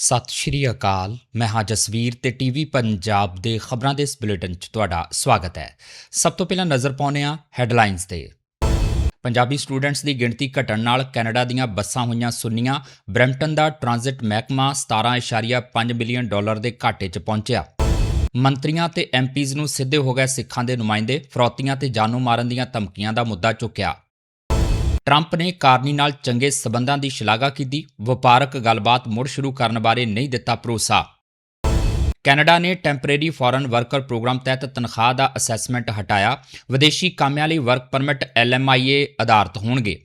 ਸਤਿ ਸ਼੍ਰੀ ਅਕਾਲ। ਮੈਂ ਹਾਂ ਜਸਵੀਰ ਤੇ ਟੀਵੀ ਪੰਜਾਬ ਦੇ ਖਬਰਾਂ ਦੇ ਇਸ ਬੁਲੇਟਿਨ 'ਚ ਤੁਹਾਡਾ ਸਵਾਗਤ ਹੈ। ਸਭ ਤੋਂ ਪਹਿਲਾਂ ਨਜ਼ਰ ਪਾਉਂਦੇ ਹਾਂ ਹੈਡਲਾਈਨਸ ਤੇ। ਪੰਜਾਬੀ ਸਟੂਡੈਂਟਸ ਦੀ ਗਿਣਤੀ ਘਟਣ ਨਾਲ ਕੈਨੇਡਾ ਦੀਆਂ ਬੱਸਾਂ ਹੋਈਆਂ ਸੁੰਨੀਆਂ। ਬਰੈਂਪਟਨ ਦਾ ਟ੍ਰਾਂਜ਼ਿਟ ਮਹਿਕਮਾ 17.5 ਮਿਲੀਅਨ ਡਾਲਰ ਦੇ ਘਾਟੇ 'ਚ ਪਹੁੰਚਿਆ। ਮੰਤਰੀਆਂ ਤੇ ਐਮਪੀਜ਼ ਨੂੰ ਸਿੱਧੇ ਹੋ ਗਏ ਸਿੱਖਾਂ ਦੇ ਨੁਮਾਇੰਦੇ, ਫਰੌਤੀਆਂ ਤੇ ਜਾਨੋਂ ਮਾਰਨ ਦੀਆਂ ਧਮਕੀਆਂ ਦਾ ਮੁੱਦਾ ਚੁੱਕਿਆ। ਟਰੰਪ ਨੇ ਕਾਰਨੀ ਨਾਲ ਚੰਗੇ ਸਬੰਧਾਂ ਦੀ ਸ਼ਲਾਘਾ ਕੀਤੀ। ਵਪਾਰਕ ਗੱਲਬਾਤ ਮੁੜ ਸ਼ੁਰੂ ਕਰਨ ਬਾਰੇ ਨਹੀਂ ਦਿੱਤਾ ਭਰੋਸਾ। ਕੈਨੇਡਾ ਨੇ ਟੈਂਪਰੇਰੀ ਫੋਰਨ ਵਰਕਰ ਪ੍ਰੋਗਰਾਮ ਤਹਿਤ ਤਨਖਾਹ ਦਾ ਅਸੈਸਮੈਂਟ ਹਟਾਇਆ। ਵਿਦੇਸ਼ੀ ਕਾਮਿਆਂ ਲਈ ਵਰਕ ਪਰਮਿਟ ਐਲਐਮਆਈਏ ਆਧਾਰਿਤ ਹੋਣਗੇ।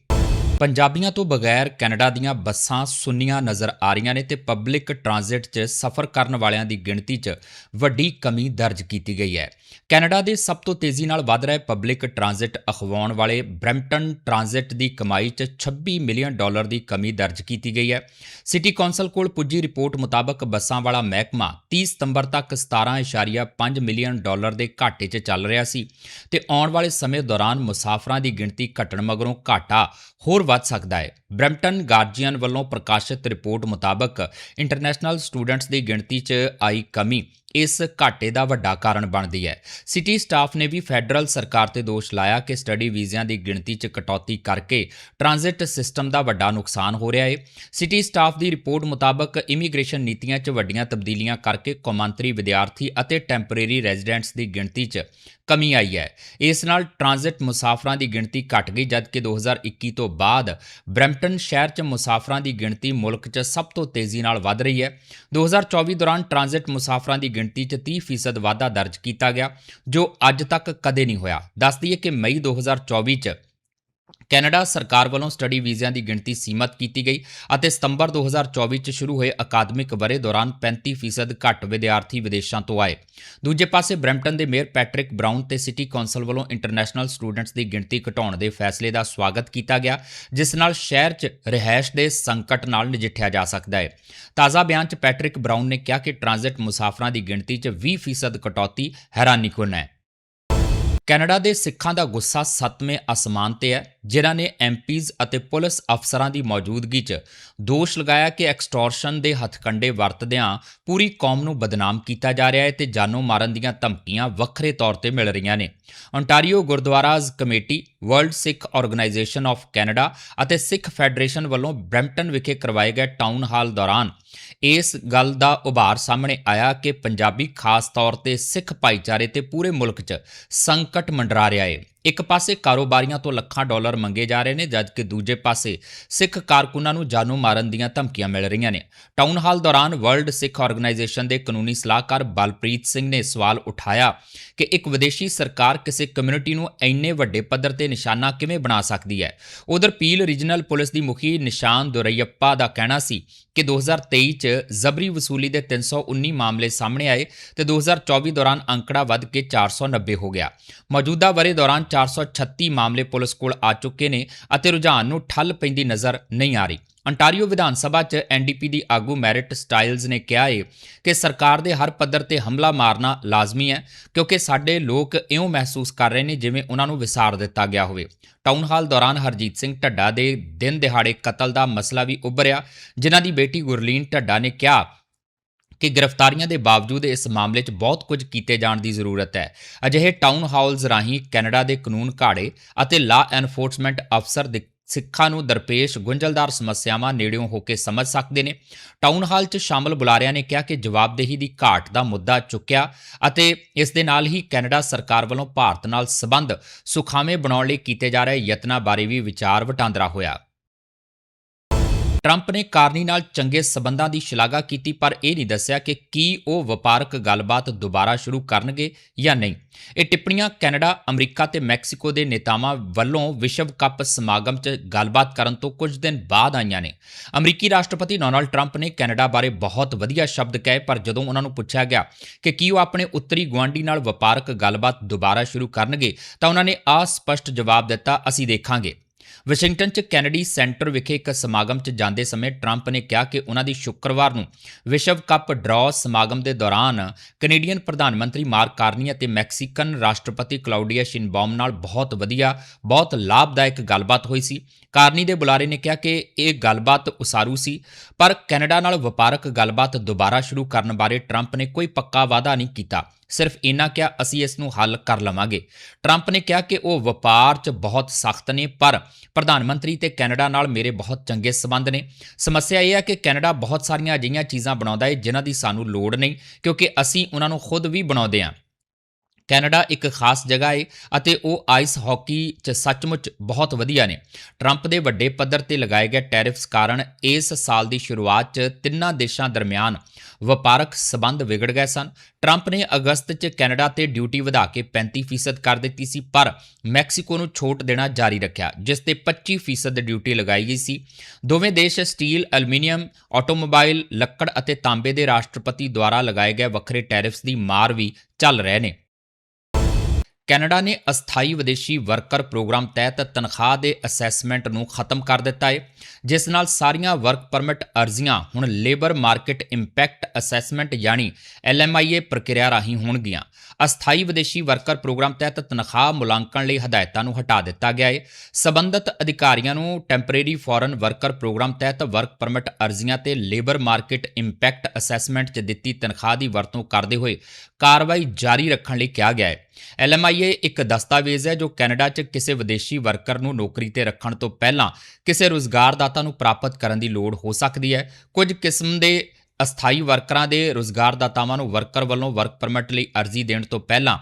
ਪੰਜਾਬੀਆਂ ਤੋਂ ਬਗੈਰ ਕੈਨੇਡਾ ਦੀਆਂ ਬੱਸਾਂ ਸੁੰਨੀਆਂ ਨਜ਼ਰ ਆ ਰਹੀਆਂ ਨੇ ਤੇ ਪਬਲਿਕ ਟਰਾਂਜ਼ਿਟ 'ਚ ਸਫ਼ਰ ਕਰਨ ਵਾਲਿਆਂ ਦੀ ਗਿਣਤੀ 'ਚ ਵੱਡੀ ਕਮੀ ਦਰਜ ਕੀਤੀ ਗਈ ਹੈ। ਕੈਨੇਡਾ ਦੇ ਸਭ ਤੋਂ ਤੇਜ਼ੀ ਨਾਲ ਵਧ ਰਹੇ ਪਬਲਿਕ ਟਰਾਂਜ਼ਿਟ ਅਖਵਾਉਣ ਵਾਲੇ ਬ੍ਰੈਂਪਟਨ ਟਰਾਂਜ਼ਿਟ ਦੀ ਕਮਾਈ 'ਚ 26 ਮਿਲੀਅਨ ਡਾਲਰ ਦੀ ਕਮੀ ਦਰਜ ਕੀਤੀ ਗਈ ਹੈ। ਸਿਟੀ ਕੌਂਸਲ ਕੋਲ ਪੁੱਜੀ ਰਿਪੋਰਟ ਮੁਤਾਬਕ ਬੱਸਾਂ ਵਾਲਾ ਮਹਿਕਮਾ 30 ਸਤੰਬਰ ਤੱਕ 17.5 ਮਿਲੀਅਨ ਡਾਲਰ ਦੇ ਘਾਟੇ 'ਚ ਚੱਲ ਰਿਹਾ ਸੀ ਤੇ ਆਉਣ ਵਾਲੇ ਸਮੇਂ ਦੌਰਾਨ ਮੁਸਾਫਰਾਂ ਦੀ ਗਿਣਤੀ ਘਟਣ ਮਗਰੋਂ ਘਾਟਾ ਹੋਰ ਵੱਧ ਸਕਦਾ ਹੈ। ਬ੍ਰੈਂਪਟਨ ਗਾਰਜੀਅਨ ਵੱਲੋਂ ਪ੍ਰਕਾਸ਼ਿਤ ਰਿਪੋਰਟ ਮੁਤਾਬਕ ਇੰਟਰਨੈਸ਼ਨਲ ਸਟੂਡੈਂਟਸ ਦੀ ਗਿਣਤੀ 'ਚ ਆਈ ਕਮੀ ਇਸ ਘਾਟੇ ਦਾ ਵੱਡਾ ਕਾਰਨ ਬਣਦੀ ਹੈ। ਸਿਟੀ ਸਟਾਫ ਨੇ ਵੀ ਫੈਡਰਲ ਸਰਕਾਰ ਤੇ ਦੋਸ਼ ਲਾਇਆ ਕਿ ਸਟੱਡੀ ਵੀਜ਼ਿਆਂ ਦੀ ਗਿਣਤੀ 'ਚ ਕਟੌਤੀ ਕਰਕੇ ਟ੍ਰਾਂਜ਼ਿਟ ਸਿਸਟਮ ਦਾ ਵੱਡਾ ਨੁਕਸਾਨ ਹੋ ਰਿਹਾ ਹੈ। ਸਿਟੀ ਸਟਾਫ ਦੀ ਰਿਪੋਰਟ ਮੁਤਾਬਕ ਇਮੀਗ੍ਰੇਸ਼ਨ ਨੀਤੀਆਂ 'ਚ ਵੱਡੀਆਂ ਤਬਦੀਲੀਆਂ ਕਰਕੇ ਕੌਮਾਂਤਰੀ ਵਿਦਿਆਰਥੀ ਅਤੇ ਟੈਂਪਰੇਰੀ ਰੈਜ਼ੀਡੈਂਟਸ ਦੀ ਗਿਣਤੀ 'ਚ ਕਮੀ ਆਈ ਹੈ। ਇਸ ਨਾਲ ਟ੍ਰਾਂਜ਼ਿਟ ਮੁਸਾਫਰਾਂ ਦੀ ਗਿਣਤੀ ਘਟ ਗਈ, ਜਦਕਿ 2021 ਤੋਂ ਬਾਅਦ ਬ੍ਰੈਂਪਟਨ ਸ਼ਹਿਰ 'ਚ ਮੁਸਾਫਰਾਂ ਦੀ ਗਿਣਤੀ ਮੁਲਕ 'ਚ ਸਭ ਤੋਂ ਤੇਜ਼ੀ ਨਾਲ ਵਧ ਰਹੀ ਹੈ। 2024 ਦੌਰਾਨ ਟ੍ਰਾਂਜ਼ਿਟ ਮੁਸਾਫਰਾਂ ਦੀ ਗਿਣਤੀ 'ਚ 30% ਵਾਧਾ ਦਰਜ ਕੀਤਾ ਗਿਆ, ਜੋ ਅੱਜ ਤੱਕ ਕਦੇ ਨਹੀਂ ਹੋਇਆ। ਦੱਸਦੀ ਦਈਏ ਕਿ ਮਈ 2024 'ਚ ਕੈਨੇਡਾ ਸਰਕਾਰ ਵੱਲੋਂ ਸਟੱਡੀ ਵੀਜ਼ਿਆਂ ਦੀ ਗਿਣਤੀ ਸੀਮਤ ਕੀਤੀ ਗਈ ਅਤੇ ਸਤੰਬਰ 2024 ਚ ਸ਼ੁਰੂ ਹੋਏ ਅਕਾਦਮਿਕ ਬਰੇ ਦੌਰਾਨ 35% ਘੱਟ ਵਿਦਿਆਰਥੀ ਵਿਦੇਸ਼ਾਂ ਤੋਂ ਆਏ। ਦੂਜੇ ਪਾਸੇ ਬ੍ਰੈਂਪਟਨ ਦੇ ਮੇਅਰ ਪੈਟਰਿਕ ਬ੍ਰਾਊਨ ਤੇ ਸਿਟੀ ਕੌਂਸਲ ਵੱਲੋਂ ਇੰਟਰਨੈਸ਼ਨਲ ਸਟੂਡੈਂਟਸ ਦੀ ਗਿਣਤੀ ਘਟਾਉਣ ਦੇ ਫੈਸਲੇ ਦਾ ਸਵਾਗਤ ਕੀਤਾ ਗਿਆ, ਜਿਸ ਨਾਲ ਸ਼ਹਿਰ 'ਚ ਰਿਹਾਇਸ਼ ਦੇ ਸੰਕਟ ਨਾਲ ਨਜਿੱਠਿਆ ਜਾ ਸਕਦਾ ਹੈ। ਤਾਜ਼ਾ ਬਿਆਨ 'ਚ ਪੈਟਰਿਕ ਬ੍ਰਾਊਨ ਨੇ ਕਿਹਾ ਕਿ ਟ੍ਰਾਂਜ਼ਿਟ ਮੁਸਾਫਰਾਂ ਦੀ ਗਿਣਤੀ 'ਚ 20% ਕਟੌਤੀ ਹੈਰਾਨੀਕੁਨ ਹੈ। ਕੈਨੇਡਾ ਦੇ ਸਿੱਖਾਂ ਦਾ ਗੁੱਸਾ ਸੱਤਵੇਂ ਅਸਮਾਨ ਤੇ ਹੈ। ਜਿਨ੍ਹਾਂ ਨੇ ਐਮਪੀਜ਼ ਅਤੇ ਪੁਲਿਸ ਅਫਸਰਾਂ ਦੀ ਮੌਜੂਦਗੀ 'ਚ ਦੋਸ਼ ਲਗਾਇਆ ਕਿ ਐਕਸਟੋਰਸ਼ਨ ਦੇ ਹੱਥਕੰਡੇ ਵਰਤਦਿਆਂ ਪੂਰੀ ਕੌਮ ਨੂੰ ਬਦਨਾਮ ਕੀਤਾ ਜਾ ਰਿਹਾ ਹੈ ਤੇ ਜਾਨੋਂ ਮਾਰਨ ਦੀਆਂ ਧਮਕੀਆਂ ਵੱਖਰੇ ਤੌਰ ਤੇ ਮਿਲ ਰਹੀਆਂ ਨੇ। ontario Gurdwaras committee, world Sikh organisation of Canada ਅਤੇ ਸਿੱਖ ਫੈਡਰੇਸ਼ਨ ਵੱਲੋਂ ਬ੍ਰੈਂਪਟਨ ਵਿਖੇ ਕਰਵਾਏ ਗਏ ਟਾਊਨ ਹਾਲ ਦੌਰਾਨ ਇਸ ਗੱਲ ਦਾ ਉਭਾਰ ਸਾਹਮਣੇ ਆਇਆ ਕਿ ਪੰਜਾਬੀ ਖਾਸ ਤੌਰ ਤੇ ਸਿੱਖ ਭਾਈਚਾਰੇ ਤੇ ਪੂਰੇ ਮੁਲਕ 'ਚ ਸੰਕਟ ਮੰਡਰਾ ਰਿਹਾ ਹੈ। ਇੱਕ ਪਾਸੇ ਕਾਰੋਬਾਰੀਆਂ ਤੋਂ ਲੱਖਾਂ ਡਾਲਰ ਮੰਗੇ ਜਾ ਰਹੇ ਨੇ, ਜਦਕਿ ਦੂਜੇ ਪਾਸੇ ਸਿੱਖ ਕਾਰਕੁਨਾਂ ਨੂੰ ਜਾਨੋਂ ਮਾਰਨ ਦੀਆਂ ਧਮਕੀਆਂ ਮਿਲ ਰਹੀਆਂ ਨੇ। ਟਾਊਨ ਹਾਲ ਦੌਰਾਨ ਵਰਲਡ ਸਿੱਖ ਆਰਗੇਨਾਈਜੇਸ਼ਨ ਦੇ ਕਾਨੂੰਨੀ ਸਲਾਹਕਾਰ ਬਲਪ੍ਰੀਤ ਸਿੰਘ ਨੇ ਸਵਾਲ ਉਠਾਇਆ ਕਿ ਇੱਕ ਵਿਦੇਸ਼ੀ ਸਰਕਾਰ ਕਿਸੇ ਕਮਿਊਨਿਟੀ ਨੂੰ ਇੰਨੇ ਵੱਡੇ ਪੱਧਰ ਤੇ ਨਿਸ਼ਾਨਾ ਕਿਵੇਂ ਬਣਾ ਸਕਦੀ ਹੈ? ਉਧਰ ਪੀਲ ਰੀਜਨਲ ਪੁਲਿਸ ਦੀ ਮੁਖੀ ਨਿਸ਼ਾਨ ਦੁਰਈਅੱਪਾ ਦਾ ਕਹਿਣਾ ਸੀ ਕਿ 2023 ਚ ਜ਼ਬਰੀ ਵਸੂਲੀ ਦੇ 319 ਮਾਮਲੇ ਸਾਹਮਣੇ ਆਏ ਤੇ 2024 ਦੌਰਾਨ ਅੰਕੜਾ ਵੱਧ ਕੇ 490 ਹੋ ਗਿਆ। ਮੌਜੂਦਾ ਵਰੇ ਦੌਰਾਨ 436 ਮਾਮਲੇ ਪੁਲਿਸ ਕੋਲ ਆ ਚੁੱਕੇ ਨੇ ਅਤੇ ਰੁਝਾਨ ਨੂੰ ਠੱਲ ਪੈਂਦੀ ਨਜ਼ਰ ਨਹੀਂ ਆ ਰਹੀ। ਅੰਟਾਰੀਓ ਵਿਧਾਨ ਸਭਾ 'ਚ ਐਨਡੀਪੀ ਦੀ ਆਗੂ ਮੈਰਿਟ ਸਟਾਈਲਜ਼ ਨੇ ਕਿਹਾ ਏ ਕਿ ਸਰਕਾਰ ਦੇ ਹਰ ਪੱਧਰ ਤੇ ਹਮਲਾ ਮਾਰਨਾ ਲਾਜ਼ਮੀ ਹੈ, ਕਿਉਂਕਿ ਸਾਡੇ ਲੋਕ ਇਉਂ ਮਹਿਸੂਸ ਕਰ ਰਹੇ ਨੇ ਜਿਵੇਂ ਉਹਨਾਂ ਨੂੰ ਵਿਸਾਰ ਦਿੱਤਾ ਗਿਆ ਹੋਵੇ। ਟਾਊਨ ਹਾਲ ਦੌਰਾਨ ਹਰਜੀਤ ਸਿੰਘ ਢੱਡਾ ਦੇ ਦਿਨ ਦਿਹਾੜੇ ਕਤਲ ਦਾ ਮਸਲਾ ਵੀ ਉੱਭਰਿਆ, ਜਿਨ੍ਹਾਂ ਦੀ ਬੇਟੀ ਗੁਰਲੀਨ ਢੱਡਾ ਨੇ ਕਿਹਾ ਕਿ ਗ੍ਰਿਫਤਾਰੀਆਂ ਦੇ ਬਾਵਜੂਦ ਇਸ ਮਾਮਲੇ 'ਚ ਬਹੁਤ ਕੁਝ ਕੀਤੇ ਜਾਣ ਦੀ ਜ਼ਰੂਰਤ ਹੈ। ਅਜਿਹੇ ਟਾਊਨ ਹਾਲਸ ਰਾਹੀਂ ਕੈਨੇਡਾ ਦੇ ਕਾਨੂੰਨ ਘਾੜੇ ਅਤੇ ਲਾ ਐਨਫੋਰਸਮੈਂਟ ਅਫਸਰ ਦੇ ਸਿੱਖਾਂ ਨੂੰ ਦਰਪੇਸ਼ ਗੁੰਝਲਦਾਰ ਸਮੱਸਿਆਵਾਂ ਨੇੜਿਓਂ ਹੋ ਕੇ ਸਮਝ ਸਕਦੇ ਨੇ। ਟਾਊਨ ਹਾਲ 'ਚ ਸ਼ਾਮਲ ਬੁਲਾਰਿਆਂ ਨੇ ਕਿਹਾ ਕਿ ਜਵਾਬਦੇਹੀ ਦੀ ਘਾਟ ਦਾ ਮੁੱਦਾ ਚੁੱਕਿਆ ਅਤੇ ਇਸ ਦੇ ਨਾਲ ਹੀ ਕੈਨੇਡਾ ਸਰਕਾਰ ਵੱਲੋਂ ਭਾਰਤ ਨਾਲ ਸਬੰਧ ਸੁਖਾਵੇਂ ਬਣਾਉਣ ਲਈ ਕੀਤੇ ਜਾ ਰਹੇ ਯਤਨਾਂ ਬਾਰੇ ਵੀ ਵਿਚਾਰ ਵਟਾਂਦਰਾ ਹੋਇਆ। ਟਰੰਪ ਨੇ ਕਾਰਨੀ ਨਾਲ ਚੰਗੇ ਸਬੰਧਾਂ ਦੀ ਸ਼ਲਾਘਾ ਕੀਤੀ ਪਰ ਇਹ ਨਹੀਂ ਦੱਸਿਆ ਕਿ ਕੀ ਉਹ ਵਪਾਰਕ ਗੱਲਬਾਤ ਦੁਬਾਰਾ ਸ਼ੁਰੂ ਕਰਨਗੇ ਜਾਂ ਨਹੀਂ ਇਹ ਟਿੱਪਣੀਆਂ ਕੈਨੇਡਾ, ਅਮਰੀਕਾ ਤੇ ਮੈਕਸੀਕੋ ਦੇ ਨੇਤਾਵਾਂ ਵੱਲੋਂ ਵਿਸ਼ਵ ਕੱਪ ਸਮਾਗਮ 'ਚ ਗੱਲਬਾਤ ਕਰਨ ਤੋਂ ਕੁਝ ਦਿਨ ਬਾਅਦ ਆਈਆਂ ਨੇ। ਅਮਰੀਕੀ ਰਾਸ਼ਟਰਪਤੀ ਡੋਨਾਲਡ ਟਰੰਪ ਨੇ ਕੈਨੇਡਾ ਬਾਰੇ ਬਹੁਤ ਵਧੀਆ ਸ਼ਬਦ ਕਹੇ ਪਰ ਜਦੋਂ ਉਹਨਾਂ ਨੂੰ ਪੁੱਛਿਆ ਗਿਆ ਕਿ ਕੀ ਉਹ ਆਪਣੇ ਉੱਤਰੀ ਗੁਆਂਢੀ ਨਾਲ ਵਪਾਰਕ ਗੱਲਬਾਤ ਦੁਬਾਰਾ ਸ਼ੁਰੂ ਕਰਨਗੇ ਤਾਂ ਉਹਨਾਂ ਨੇ ਅਸਪਸ਼ਟ ਜਵਾਬ ਦਿੱਤਾ ਅਸੀਂ ਦੇਖਾਂਗੇ। ਵਾਸ਼ਿੰਗਟਨ 'ਚ ਕੈਨੇਡੀ ਸੈਂਟਰ ਵਿਖੇ ਇੱਕ ਸਮਾਗਮ 'ਚ ਜਾਂਦੇ ਸਮੇਂ ਟਰੰਪ ਨੇ ਕਿਹਾ ਕਿ ਉਹਨਾਂ ਦੀ ਸ਼ੁੱਕਰਵਾਰ ਨੂੰ ਵਿਸ਼ਵ ਕੱਪ ਡਰਾਅ ਸਮਾਗਮ ਦੇ ਦੌਰਾਨ ਕੈਨੇਡੀਅਨ ਪ੍ਰਧਾਨ ਮੰਤਰੀ ਮਾਰਕ ਕਾਰਨੀ ਅਤੇ ਮੈਕਸੀਕਨ ਰਾਸ਼ਟਰਪਤੀ ਕਲਾਉਡੀਆ ਸ਼ਿਨਬਾum ਨਾਲ ਬਹੁਤ ਵਧੀਆ, ਬਹੁਤ ਲਾਭਦਾਇਕ ਗੱਲਬਾਤ ਹੋਈ ਸੀ। ਕਾਰਨੀ ਦੇ ਬੁਲਾਰੇ ਨੇ ਕਿਹਾ ਕਿ ਇਹ ਗੱਲਬਾਤ ਉਸਾਰੂ ਸੀ, ਪਰ ਕੈਨੇਡਾ ਨਾਲ ਵਪਾਰਕ ਗੱਲਬਾਤ ਦੁਬਾਰਾ ਸ਼ੁਰੂ ਕਰਨ ਬਾਰੇ ਟਰੰਪ ਨੇ ਕੋਈ ਪੱਕਾ ਵਾਅਦਾ ਨਹੀਂ ਕੀਤਾ। ਸਿਰਫ ਇੰਨਾ ਕਿਹਾ ਅਸੀਂ ਇਸ ਨੂੰ ਹੱਲ ਕਰ ਲਵਾਂਗੇ। ਟਰੰਪ ਨੇ ਕਿਹਾ ਕਿ ਉਹ ਵਪਾਰ 'ਚ ਬਹੁਤ ਸਖਤ ਨੇ, ਪਰ ਪ੍ਰਧਾਨ ਮੰਤਰੀ ਤੇ ਕੈਨੇਡਾ ਨਾਲ ਮੇਰੇ ਬਹੁਤ ਚੰਗੇ ਸਬੰਧ ਨੇ। ਸਮੱਸਿਆ ਇਹ ਹੈ ਕਿ ਕੈਨੇਡਾ ਬਹੁਤ ਸਾਰੀਆਂ ਅਜਿਹੀਆਂ ਚੀਜ਼ਾਂ ਬਣਾਉਂਦਾ ਹੈ ਜਿਨ੍ਹਾਂ ਦੀ ਸਾਨੂੰ ਲੋੜ ਨਹੀਂ, ਕਿਉਂਕਿ ਅਸੀਂ ਉਹਨਾਂ ਨੂੰ ਖੁਦ ਵੀ ਬਣਾਉਂਦੇ ਹਾਂ ਕੈਨੇਡਾ ਇੱਕ ਖਾਸ ਜਗ੍ਹਾ ਹੈ ਅਤੇ ਉਹ ਆਈਸ ਹਾਕੀ 'ਚ ਸੱਚਮੁੱਚ ਬਹੁਤ ਵਧੀਆ ਨੇ। ਟਰੰਪ ਦੇ ਵੱਡੇ ਪੱਧਰ ਤੇ ਲਗਾਏ ਗਏ ਟੈਰਿਫਸ ਕਾਰਨ ਇਸ ਸਾਲ ਦੀ ਸ਼ੁਰੂਆਤ 'ਚ ਤਿੰਨਾਂ ਦੇਸ਼ਾਂ ਦਰਮਿਆਨ ਵਪਾਰਕ ਸਬੰਧ ਵਿਗੜ ਗਏ ਸਨ। ਟਰੰਪ ਨੇ ਅਗਸਤ 'ਚ ਕੈਨੇਡਾ ਤੇ ਡਿਊਟੀ ਵਧਾ ਕੇ 35% ਕਰ ਦਿੱਤੀ ਸੀ, ਪਰ ਮੈਕਸੀਕੋ ਨੂੰ ਛੋਟ ਦੇਣਾ ਜਾਰੀ ਰੱਖਿਆ, ਜਿਸ ਤੇ 25% ਡਿਊਟੀ ਲਗਾਈ ਗਈ ਸੀ। ਦੋਵੇਂ ਦੇਸ਼ ਸਟੀਲ, ਐਲੂਮੀਨੀਅਮ, ਆਟੋਮੋਬਾਈਲ, ਲੱਕੜ ਅਤੇ ਤਾਂਬੇ ਦੇ ਰਾਸ਼ਟਰਪਤੀ ਦੁਆਰਾ ਲਗਾਏ ਗਏ ਵੱਖਰੇ ਟੈਰਿਫਸ ਦੀ ਮਾਰ ਵੀ ਚੱਲ ਰਹੇ ਨੇ। ਕੈਨੇਡਾ ਨੇ ਅਸਥਾਈ ਵਿਦੇਸ਼ੀ ਵਰਕਰ ਪ੍ਰੋਗਰਾਮ ਤਹਿਤ ਤਨਖਾਹ ਦੇ ਅਸੈਸਮੈਂਟ ਨੂੰ ਖਤਮ ਕਰ ਦਿੱਤਾ ਹੈ, ਜਿਸ ਨਾਲ ਸਾਰੀਆਂ ਵਰਕ ਪਰਮਿਟ ਅਰਜ਼ੀਆਂ ਹੁਣ ਲੇਬਰ ਮਾਰਕੀਟ ਇੰਪੈਕਟ ਅਸੈਸਮੈਂਟ ਯਾਨੀ LMIA ਪ੍ਰਕਿਰਿਆ ਰਾਹੀਂ ਹੋਣਗੀਆਂ। ਅਸਥਾਈ ਵਿਦੇਸ਼ੀ ਵਰਕਰ ਪ੍ਰੋਗਰਾਮ ਤਹਿਤ ਤਨਖਾਹ ਮੁਲਾਂਕਣ ਲਈ ਹਦਾਇਤਾਂ ਨੂੰ ਹਟਾ ਦਿੱਤਾ ਗਿਆ ਹੈ। ਸਬੰਧਤ ਅਧਿਕਾਰੀਆਂ ਨੂੰ ਟੈਂਪਰੇਰੀ ਫੋਰਨ ਵਰਕਰ ਪ੍ਰੋਗਰਾਮ ਤਹਿਤ ਵਰਕ ਪਰਮਿਟ ਅਰਜ਼ੀਆਂ ਤੇ ਲੇਬਰ ਮਾਰਕੀਟ ਇੰਪੈਕਟ ਅਸੈਸਮੈਂਟ 'ਚ ਦਿੱਤੀ ਤਨਖਾਹ ਦੀ ਵਰਤੋਂ ਕਰਦੇ ਹੋਏ ਕਾਰਵਾਈ ਜਾਰੀ ਰੱਖਣ ਲਈ ਕਿਹਾ ਗਿਆ ਹੈ। LMIA ਇੱਕ ਦਸਤਾਵੇਜ਼ ਹੈ ਜੋ ਕੈਨੇਡਾ 'ਚ ਕਿਸੇ ਵਿਦੇਸ਼ੀ ਵਰਕਰ ਨੂੰ ਨੌਕਰੀ ਤੇ ਰੱਖਣ ਤੋਂ ਪਹਿਲਾਂ ਕਿਸੇ ਰੁਜ਼ਗਾਰਦਾਤਾ ਨੂੰ ਪ੍ਰਾਪਤ ਕਰਨ ਦੀ ਲੋੜ ਹੋ ਸਕਦੀ ਹੈ। ਕੁਝ ਕਿਸਮ ਦੇ ਅਸਥਾਈ ਵਰਕਰਾਂ ਦੇ ਰੁਜ਼ਗਾਰਦਾਤਾਵਾਂ ਨੂੰ ਵਰਕਰ ਵੱਲੋਂ ਵਰਕ ਪਰਮਿਟ ਲਈ ਅਰਜ਼ੀ ਦੇਣ ਤੋਂ ਪਹਿਲਾਂ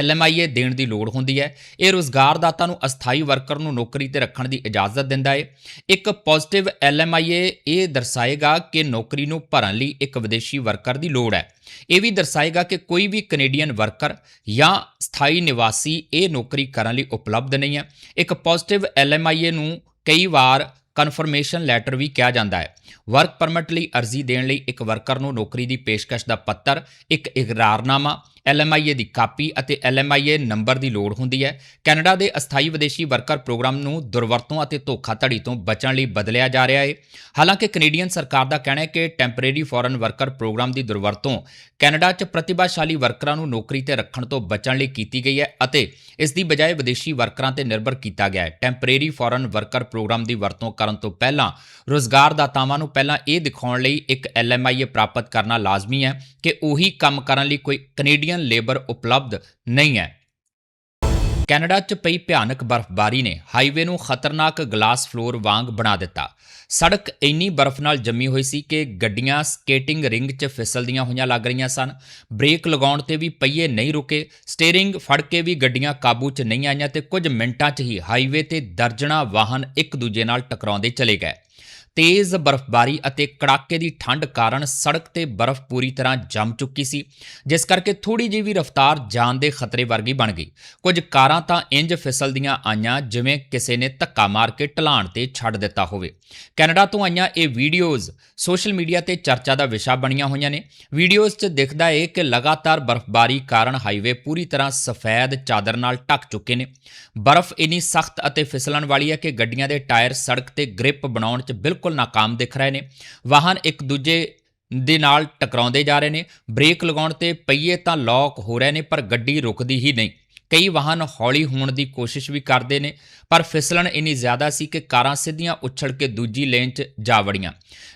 LMIA ਦੇਣ ਦੀ ਲੋੜ ਹੁੰਦੀ ਹੈ। ਇਹ ਰੁਜ਼ਗਾਰਦਾਤਾ ਨੂੰ ਅਸਥਾਈ ਵਰਕਰ ਨੂੰ ਨੌਕਰੀ ਤੇ ਰੱਖਣ ਦੀ ਇਜਾਜ਼ਤ ਦਿੰਦਾ ਹੈ। ਇੱਕ ਪੋਜ਼ਿਟਿਵ LMIA ਇਹ ਦਰਸਾਏਗਾ ਕਿ ਨੌਕਰੀ ਨੂੰ ਭਰਨ ਲਈ ਇੱਕ ਵਿਦੇਸ਼ੀ ਵਰਕਰ ਦੀ ਲੋੜ ਹੈ। ਇਹ ਵੀ ਦਰਸਾਏਗਾ ਕਿ ਕੋਈ ਵੀ ਕੈਨੇਡੀਅਨ ਵਰਕਰ ਜਾਂ ਸਥਾਈ ਨਿਵਾਸੀ ਇਹ ਨੌਕਰੀ ਕਰਨ ਲਈ ਉਪਲਬਧ ਨਹੀਂ ਹੈ। ਇੱਕ ਪੋਜ਼ਿਟਿਵ LMIA ਨੂੰ ਕਈ ਵਾਰ ਕਨਫਰਮੇਸ਼ਨ ਲੈਟਰ ਵੀ ਕਿਹਾ ਜਾਂਦਾ ਹੈ। ਵਰਕ ਪਰਮਿਟ ਲਈ ਅਰਜ਼ੀ ਦੇਣ ਲਈ ਇੱਕ ਵਰਕਰ ਨੂੰ ਨੌਕਰੀ ਦੀ ਪੇਸ਼ਕਸ਼ ਦਾ ਪੱਤਰ, ਇੱਕ ਇਕਰਾਰਨਾਮਾ, LMIA ਦੀ ਕਾਪੀ ਅਤੇ LMIA ਨੰਬਰ ਦੀ ਲੋੜ ਹੁੰਦੀ ਹੈ। ਕੈਨੇਡਾ ਦੇ ਅਸਥਾਈ ਵਿਦੇਸ਼ੀ ਵਰਕਰ ਪ੍ਰੋਗਰਾਮ ਨੂੰ ਦੁਰਵਰਤੋਂ ਅਤੇ ਧੋਖਾਧੜੀ ਤੋਂ ਬਚਣ ਲਈ ਬਦਲਿਆ ਜਾ ਰਿਹਾ ਹੈ। ਹਾਲਾਂਕਿ ਕੈਨੇਡੀਅਨ ਸਰਕਾਰ ਦਾ ਕਹਿਣਾ ਹੈ ਕਿ ਟੈਂਪਰੇਰੀ ਫੋਰਨ ਵਰਕਰ ਪ੍ਰੋਗਰਾਮ ਦੀ ਦੁਰਵਰਤੋਂ ਕੈਨੇਡਾ 'ਚ ਪ੍ਰਤਿਭਾਸ਼ਾਲੀ ਵਰਕਰਾਂ ਨੂੰ ਨੌਕਰੀ ਤੇ ਰੱਖਣ ਤੋਂ ਬਚਣ ਲਈ ਕੀਤੀ ਗਈ ਹੈ ਅਤੇ ਇਸ ਦੀ ਬਜਾਏ ਵਿਦੇਸ਼ੀ ਵਰਕਰਾਂ ਤੇ ਨਿਰਭਰ ਕੀਤਾ ਗਿਆ ਹੈ। ਟੈਂਪਰੇਰੀ ਫੋਰਨ ਵਰਕਰ ਪ੍ਰੋਗਰਾਮ ਦੀ ਵਰਤੋਂ ਕਰਨ ਤੋਂ ਪਹਿਲਾਂ ਰੁਜ਼ਗਾਰਦਾਤਾਵਾਂ ਨੂੰ ਪਹਿਲਾਂ ਇਹ ਦਿਖਾਉਣ ਲਈ ਇੱਕ LMIA ਪ੍ਰਾਪਤ ਕਰਨਾ ਲਾਜ਼ਮੀ ਹੈ ਕਿ ਉਹੀ ਕੰਮ ਕਰਨ ਲਈ ਕੋਈ ਕੈਨੇਡੀਅਨ ਲੇਬਰ ਉਪਲਬਧ ਨਹੀਂ ਹੈ। ਕੈਨੇਡਾ 'ਚ ਪਈ ਭਿਆਨਕ ਬਰਫ਼ਬਾਰੀ ਨੇ ਹਾਈਵੇ ਨੂੰ ਖਤਰਨਾਕ ਗਲਾਸ ਫਲੋਰ ਵਾਂਗ ਬਣਾ ਦਿੱਤਾ। ਸੜਕ ਇੰਨੀ ਬਰਫ਼ ਨਾਲ ਜੰਮੀ ਹੋਈ ਸੀ ਕਿ ਗੱਡੀਆਂ ਸਕੇਟਿੰਗ ਰਿੰਗ 'ਚ ਫਿਸਲਦੀਆਂ ਹੋਈਆਂ ਲੱਗ ਰਹੀਆਂ ਸਨ। ਬ੍ਰੇਕ ਲਗਾਉਣ ਤੇ ਵੀ ਪਹੀਏ ਨਹੀਂ ਰੁਕੇ, ਸਟੀਅਰਿੰਗ ਫੜ ਕੇ ਵੀ ਗੱਡੀਆਂ ਕਾਬੂ 'ਚ ਨਹੀਂ ਆਈਆਂ ਤੇ ਕੁਝ ਮਿੰਟਾਂ 'ਚ ਹੀ ਹਾਈਵੇ ਤੇ ਦਰਜਣਾ ਵਾਹਨ ਇੱਕ ਦੂਜੇ ਨਾਲ ਟਕਰਾਉਂਦੇ ਚਲੇ ਗਏ। ਤੇਜ਼ ਬਰਫ਼ਬਾਰੀ ਅਤੇ ਕੜਾਕੇ ਦੀ ਠੰਡ ਕਾਰਨ ਸੜਕ ਤੇ ਬਰਫ਼ ਪੂਰੀ ਤਰ੍ਹਾਂ ਜੰਮ ਚੁੱਕੀ ਸੀ, ਜਿਸ ਕਰਕੇ ਥੋੜੀ ਜਿਹੀ ਵੀ ਰਫ਼ਤਾਰ ਜਾਨ ਦੇ ਖਤਰੇ ਵਰਗੀ ਬਣ ਗਈ। ਕੁਝ ਕਾਰਾਂ ਤਾਂ ਇੰਜ ਫਿਸਲਦੀਆਂ ਆਈਆਂ ਜਿਵੇਂ ਕਿਸੇ ਨੇ ਧੱਕਾ ਮਾਰ ਕੇ ਢਲਾਣ ਤੇ ਛੱਡ ਦਿੱਤਾ ਹੋਵੇ। ਕੈਨੇਡਾ ਤੋਂ ਆਈਆਂ ਇਹ ਵੀਡੀਓਜ਼ ਸੋਸ਼ਲ ਮੀਡੀਆ ਤੇ ਚਰਚਾ ਦਾ ਵਿਸ਼ਾ ਬਣੀਆਂ ਹੋਈਆਂ ਨੇ। ਵੀਡੀਓਜ਼ 'ਚ ਦਿਖਦਾ ਏ ਕਿ ਲਗਾਤਾਰ ਬਰਫ਼ਬਾਰੀ ਕਾਰਨ ਹਾਈਵੇ ਪੂਰੀ ਤਰ੍ਹਾਂ ਸਫੈਦ ਚਾਦਰ ਨਾਲ ਢੱਕ ਚੁੱਕੇ ਨੇ। ਬਰਫ਼ ਇੰਨੀ ਸਖਤ ਅਤੇ ਫਿਸਲਣ ਵਾਲੀ ਹੈ ਕਿ ਗੱਡੀਆਂ ਦੇ ਟਾਇਰ ਸੜਕ ਤੇ ਗ੍ਰਿਪ ਬਣਾਉਣ 'ਚ ਬਿਲਕੁਲ ਨਾਕਾਮ ਦਿਖ ਰਹੇ ਨੇ। ਵਾਹਨ ਇੱਕ ਦੂਜੇ ਦੇ ਨਾਲ ਟਕਰਾਉਂਦੇ ਜਾ ਰਹੇ ਨੇ। ਬ੍ਰੇਕ ਲਗਾਉਣ ਤੇ ਪਹੀਏ ਤਾਂ ਲੌਕ ਹੋ ਰਹੇ ਨੇ, ਪਰ ਗੱਡੀ ਰੁਕਦੀ ਹੀ ਨਹੀਂ। ਕਈ ਵਾਹਨ ਹੌਲੀ ਹੋਣ ਦੀ ਕੋਸ਼ਿਸ਼ ਵੀ ਕਰਦੇ ਨੇ, ਪਰ ਫਿਸਲਣ ਇੰਨੀ ਜ਼ਿਆਦਾ ਸੀ ਕਿ ਕਾਰਾਂ ਸਿੱਧੀਆਂ ਉੱਛੜ ਕੇ ਦੂਜੀ ਲੇਨ 'ਚ ਜਾ ਵੜੀਆਂ।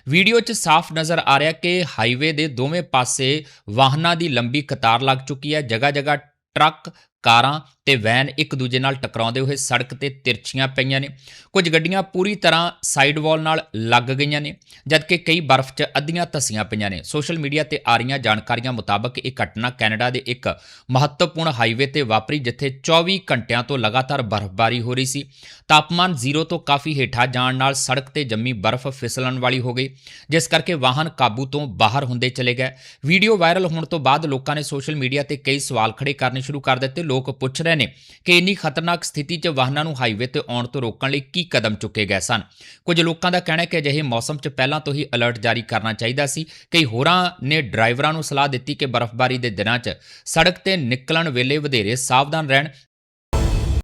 ਵੀਡੀਓ 'ਚ ਸਾਫ਼ ਨਜ਼ਰ ਆ ਰਿਹਾ ਕਿ ਹਾਈਵੇ ਦੇ ਦੋਵੇਂ ਪਾਸੇ ਵਾਹਨਾਂ ਦੀ ਲੰਬੀ ਕਤਾਰ ਲੱਗ ਚੁੱਕੀ ਹੈ। ਜਗ੍ਹਾ ਜਗ੍ਹਾ ਟਰੱਕ, ਕਾਰਾਂ ਤੇ ਵੈਨ ਇੱਕ ਦੂਜੇ ਨਾਲ ਟਕਰਾਉਂਦੇ ਹੋਏ ਸੜਕ ਤੇ ਤਿਰਛੀਆਂ ਪਈਆਂ ਨੇ। ਕੁਝ ਗੱਡੀਆਂ ਪੂਰੀ ਤਰ੍ਹਾਂ ਸਾਈਡ ਵਾਲ ਨਾਲ ਲੱਗ ਗਈਆਂ ਨੇ, ਜਦਕਿ ਕਈ ਬਰਫ਼ 'ਚ ਅੱਧੀਆਂ ਧਸੀਆਂ ਪਈਆਂ ਨੇ। ਸੋਸ਼ਲ ਮੀਡੀਆ ਤੇ ਆ ਰਹੀਆਂ ਜਾਣਕਾਰੀਆਂ ਮੁਤਾਬਕ ਇਹ ਘਟਨਾ ਕੈਨੇਡਾ ਦੇ ਇੱਕ ਮਹੱਤਵਪੂਰਨ ਹਾਈਵੇ ਤੇ ਵਾਪਰੀ, ਜਿੱਥੇ 24 ਘੰਟਿਆਂ ਤੋਂ ਲਗਾਤਾਰ ਬਰਫ਼ਬਾਰੀ ਹੋ ਰਹੀ ਸੀ। ਤਾਪਮਾਨ ਜ਼ੀਰੋ ਤੋਂ ਕਾਫੀ ਹੇਠਾਂ ਜਾਣ ਨਾਲ ਸੜਕ ਤੇ ਜੰਮੀ ਬਰਫ਼ ਫਿਸਲਣ ਵਾਲੀ ਹੋ ਗਈ, ਜਿਸ ਕਰਕੇ ਵਾਹਨ ਕਾਬੂ ਤੋਂ ਬਾਹਰ ਹੁੰਦੇ ਚਲੇ ਗਏ। ਵੀਡੀਓ ਵਾਇਰਲ ਹੋਣ ਤੋਂ ਬਾਅਦ ਲੋਕਾਂ ਨੇ ਸੋਸ਼ਲ ਮੀਡੀਆ ਤੇ ਕਈ ਸਵਾਲ ਖੜੇ ਕਰਨੇ ਸ਼ੁਰੂ ਕਰ ਦਿੱਤੇ। ਲੋਕ ਪੁੱਛ ਰਹੇ ਨੇ ਕਿ ਇੰਨੀ ਖਤਰਨਾਕ ਸਥਿਤੀ 'ਚ ਵਾਹਨਾਂ ਨੂੰ ਹਾਈਵੇ ਤੇ ਆਉਣ ਤੋਂ ਰੋਕਣ ਲਈ ਕੀ ਕਦਮ ਚੁੱਕੇ ਗਏ ਸਨ। ਕੁਝ ਲੋਕਾਂ ਦਾ ਕਹਿਣਾ ਹੈ ਕਿ ਅਜਿਹੇ ਮੌਸਮ 'ਚ ਪਹਿਲਾਂ ਤੋਂ ਹੀ ਅਲਰਟ ਜਾਰੀ ਕਰਨਾ ਚਾਹੀਦਾ ਸੀ। ਕਈ ਹੋਰਾਂ ਨੇ ਡਰਾਈਵਰਾਂ ਨੂੰ ਸਲਾਹ ਦਿੱਤੀ ਕਿ ਬਰਫ਼ਬਾਰੀ ਦੇ ਦਿਨਾਂ 'ਚ ਸੜਕ ਤੇ ਨਿਕਲਣ ਵੇਲੇ ਵਧੇਰੇ ਸਾਵਧਾਨ ਰਹਿਣ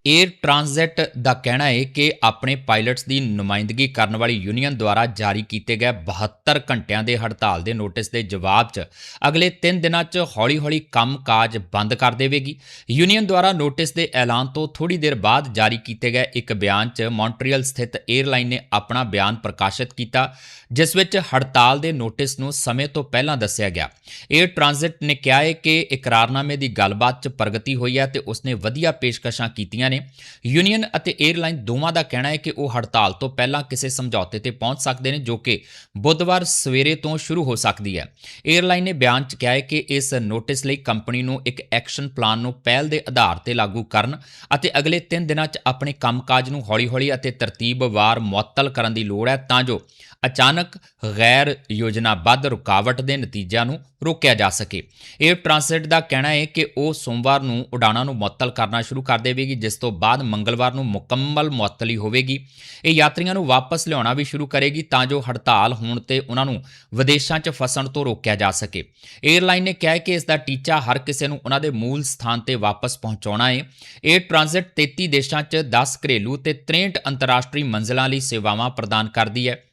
ਏਅਰ ਟ੍ਰਾਂਜ਼ਿਟ ਦਾ ਕਹਿਣਾ ਹੈ ਕਿ ਆਪਣੇ ਪਾਇਲਟਸ ਦੀ ਨੁਮਾਇੰਦਗੀ ਕਰਨ ਵਾਲੀ ਯੂਨੀਅਨ ਦੁਆਰਾ ਜਾਰੀ ਕੀਤੇ ਗਏ 72 ਘੰਟਿਆਂ ਦੇ ਹੜਤਾਲ ਦੇ ਨੋਟਿਸ ਦੇ ਜਵਾਬ 'ਚ ਅਗਲੇ 3 ਦਿਨਾਂ 'ਚ ਹੌਲੀ-ਹੌਲੀ ਕੰਮ ਕਾਜ ਬੰਦ ਕਰ ਦੇਵੇਗੀ। ਯੂਨੀਅਨ ਦੁਆਰਾ ਨੋਟਿਸ ਦੇ ਐਲਾਨ ਤੋਂ ਥੋੜੀ ਦੇਰ ਬਾਅਦ ਜਾਰੀ ਕੀਤੇ ਗਏ ਇੱਕ ਬਿਆਨ 'ਚ ਮੌਂਟਰੀਅਲ ਸਥਿਤ ਏਅਰਲਾਈਨ ਨੇ ਆਪਣਾ ਬਿਆਨ ਪ੍ਰਕਾਸ਼ਿਤ ਕੀਤਾ, ਜਿਸ ਵਿੱਚ ਹੜਤਾਲ ਦੇ ਨੋਟਿਸ ਨੂੰ ਸਮੇਂ ਤੋਂ ਪਹਿਲਾਂ ਦੱਸਿਆ ਗਿਆ। ਏਅਰ ਟ੍ਰਾਂਜ਼ਿਟ ਨੇ ਕਿਹਾ ਹੈ ਕਿ ਇਕਰਾਰਨਾਮੇ ਦੀ ਗੱਲਬਾਤ 'ਚ ਪ੍ਰਗਤੀ ਹੋਈ ਹੈ ਤੇ ਉਸਨੇ ਵਧੀਆ ਪੇਸ਼ਕਸ਼ਾਂ ਕੀਤੀਆਂ ਨੇ। ਨੇ। ਯੂਨੀਅਨ ਅਤੇ 에ਅਰਲਾਈਨ ਦੋਵਾਂ ਦਾ ਕਹਿਣਾ ਹੈ ਕਿ ਉਹ ਹੜਤਾਲ ਤੋਂ ਪਹਿਲਾਂ ਕਿਸੇ ਸਮਝੌਤੇ ਤੇ ਪਹੁੰਚ ਸਕਦੇ ਨੇ, ਜੋ ਕਿ ਬੁੱਧਵਾਰ ਸਵੇਰੇ ਤੋਂ ਸ਼ੁਰੂ ਹੋ ਸਕਦੀ ਹੈ। 에ਅਰਲਾਈਨ ਨੇ ਬਿਆਨ 'ਚ ਕਿਹਾ ਹੈ ਕਿ ਇਸ ਨੋਟਿਸ ਲਈ ਕੰਪਨੀ ਨੂੰ ਇੱਕ ਐਕਸ਼ਨ ਪਲਾਨ ਨੂੰ ਪਹਿਲ ਦੇ ਆਧਾਰ ਤੇ ਲਾਗੂ ਕਰਨ ਅਤੇ ਅਗਲੇ 3 ਦਿਨਾਂ 'ਚ ਆਪਣੇ ਕੰਮਕਾਜ ਨੂੰ ਹੌਲੀ-ਹੌਲੀ ਅਤੇ ਤਰਤੀਬਵਾਰ ਮੁਅੱਤਲ ਕਰਨ ਦੀ ਲੋੜ ਹੈ, ਤਾਂ ਜੋ ਅਚਾਨਕ ਗੈਰ ਯੋਜਨਾਬੱਧ ਰੁਕਾਵਟ ਦੇ ਨਤੀਜਿਆਂ ਨੂੰ ਰੋਕਿਆ ਜਾ ਸਕੇ। 에ਅਰ ਟ੍ਰਾਂਸਿਟ ਦਾ ਕਹਿਣਾ ਹੈ ਕਿ ਉਹ ਸੋਮਵਾਰ ਨੂੰ ਉਡਾਣਾਂ ਨੂੰ ਮੁਅੱਤਲ ਕਰਨਾ ਸ਼ੁਰੂ ਕਰ ਦੇਵੇਗੀ, ਜਿਸ ਤੋਂ ਬਾਅਦ ਮੰਗਲਵਾਰ ਨੂੰ ਮੁਕੰਮਲ ਮੁਅੱਤਲੀ ਹੋਵੇਗੀ। ਇਹ ਯਾਤਰੀਆਂ ਨੂੰ ਵਾਪਸ ਲਿਆਉਣਾ ਵੀ ਸ਼ੁਰੂ ਕਰੇਗੀ ਤਾਂ ਜੋ ਹੜਤਾਲ ਹੋਣ ਤੇ ਉਹਨਾਂ ਨੂੰ ਵਿਦੇਸ਼ਾਂ 'ਚ ਫਸਣ ਤੋਂ ਰੋਕਿਆ ਜਾ ਸਕੇ। 에ਅਰਲਾਈਨ ਨੇ ਕਿਹਾ ਕਿ ਇਸ ਦਾ ਟੀਚਾ ਹਰ ਕਿਸੇ ਨੂੰ ਉਹਨਾਂ ਦੇ ਮੂਲ ਸਥਾਨ ਤੇ ਵਾਪਸ ਪਹੁੰਚਾਉਣਾ ਹੈ 에ਅਰ ਟ੍ਰਾਂਸਿਟ 33 ਦੇਸ਼ਾਂ 'ਚ 10 ਘਰੇਲੂ ਤੇ 63 ਅੰਤਰਰਾਸ਼ਟਰੀ ਮੰਜ਼ਿਲਾਂ ਲਈ ਸੇਵਾਵਾਂ ਪ੍ਰਦਾਨ ਕਰਦੀ ਹੈ।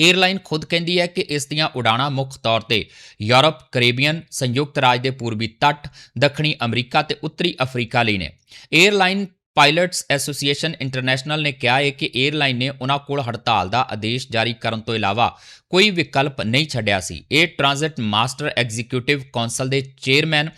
ਏਅਰਲਾਈਨ ਖੁਦ ਕਹਿੰਦੀ ਹੈ ਕਿ ਇਸ ਦੀਆਂ ਉਡਾਣਾਂ ਮੁੱਖ ਤੌਰ ਤੇ ਯੂਰਪ, ਕੈਰੇਬੀਅਨ, ਸੰਯੁਕਤ ਰਾਜ ਦੇ ਪੂਰਬੀ ਤੱਟ, ਦੱਖਣੀ ਅਮਰੀਕਾ ਤੇ ਉੱਤਰੀ ਅਫਰੀਕਾ ਲਈ ਨੇ। ਏਅਰਲਾਈਨ ਪਾਇਲਟਸ ਐਸੋਸੀਏਸ਼ਨ ਇੰਟਰਨੈਸ਼ਨਲ ਨੇ ਕਿਹਾ ਹੈ ਕਿ ਏਅਰਲਾਈਨ ਨੇ ਉਹਨਾਂ ਕੋਲ ਹੜਤਾਲ ਦਾ ਆਦੇਸ਼ ਜਾਰੀ ਕਰਨ ਤੋਂ ਇਲਾਵਾ ਕੋਈ ਵਿਕਲਪ ਨਹੀਂ ਛੱਡਿਆ ਸੀ ਇਹ ਟ੍ਰਾਂਜ਼ਿਟ ਮਾਸਟਰ ਐਗਜ਼ੀਕਿਊਟਿਵ ਕੌਂਸਲ ਦੇ ਚੇਅਰਮੈਨ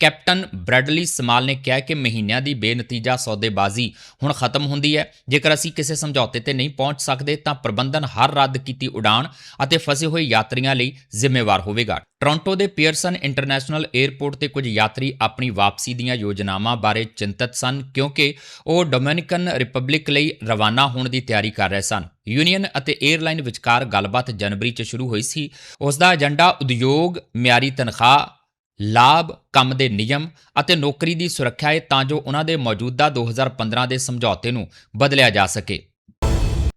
ਕੈਪਟਨ ਬ੍ਰੈਡਲੀ ਸਮਾਲ ਨੇ ਕਿਹਾ ਕਿ ਮਹੀਨਿਆਂ ਦੀ ਬੇਨਤੀਜਾ ਸੌਦੇਬਾਜ਼ੀ ਹੁਣ ਖਤਮ ਹੁੰਦੀ ਹੈ। ਜੇਕਰ ਅਸੀਂ ਕਿਸੇ ਸਮਝੌਤੇ ਤੇ ਨਹੀਂ ਪਹੁੰਚ ਸਕਦੇ, ਤਾਂ ਪ੍ਰਬੰਧਨ ਹਰ ਰੱਦ ਕੀਤੀ ਉਡਾਣ ਅਤੇ ਫਸੇ ਹੋਏ ਯਾਤਰੀਆਂ ਲਈ ਜ਼ਿੰਮੇਵਾਰ ਹੋਵੇਗਾ। ਟੋਰਾਂਟੋ ਦੇ ਪੀਅਰਸਨ ਇੰਟਰਨੈਸ਼ਨਲ 에ਅਰਪੋਰਟ ਤੇ ਕੁਝ ਯਾਤਰੀ ਆਪਣੀ ਵਾਪਸੀ ਦੀਆਂ ਯੋਜਨਾਵਾਂ ਬਾਰੇ ਚਿੰਤਤ ਸਨ, ਕਿਉਂਕਿ ਉਹ ਡੋਮਿਨਿਕਨ ਰਿਪਬਲਿਕ ਲਈ ਰਵਾਨਾ ਹੋਣ ਦੀ ਤਿਆਰੀ ਕਰ ਰਹੇ ਸਨ। ਯੂਨੀਅਨ ਅਤੇ 에ਅਰਲਾਈਨ ਵਿਚਕਾਰ ਗੱਲਬਾਤ ਜਨਵਰੀ 'ਚ ਸ਼ੁਰੂ ਹੋਈ ਸੀ। ਉਸ ਦਾ ਏਜੰਡਾ ਉਦਯੋਗ ਮਿਆਰੀ ਤਨਖਾਹ ਲਾਭ, ਕੰਮ ਦੇ ਨਿਯਮ ਅਤੇ ਨੌਕਰੀ ਦੀ ਸੁਰੱਖਿਆ ਹੈ ਤਾਂ ਜੋ ਉਹਨਾਂ ਦੇ ਮੌਜੂਦਾ 2015 ਦੇ ਸਮਝੌਤੇ ਨੂੰ ਬਦਲਿਆ ਜਾ ਸਕੇ।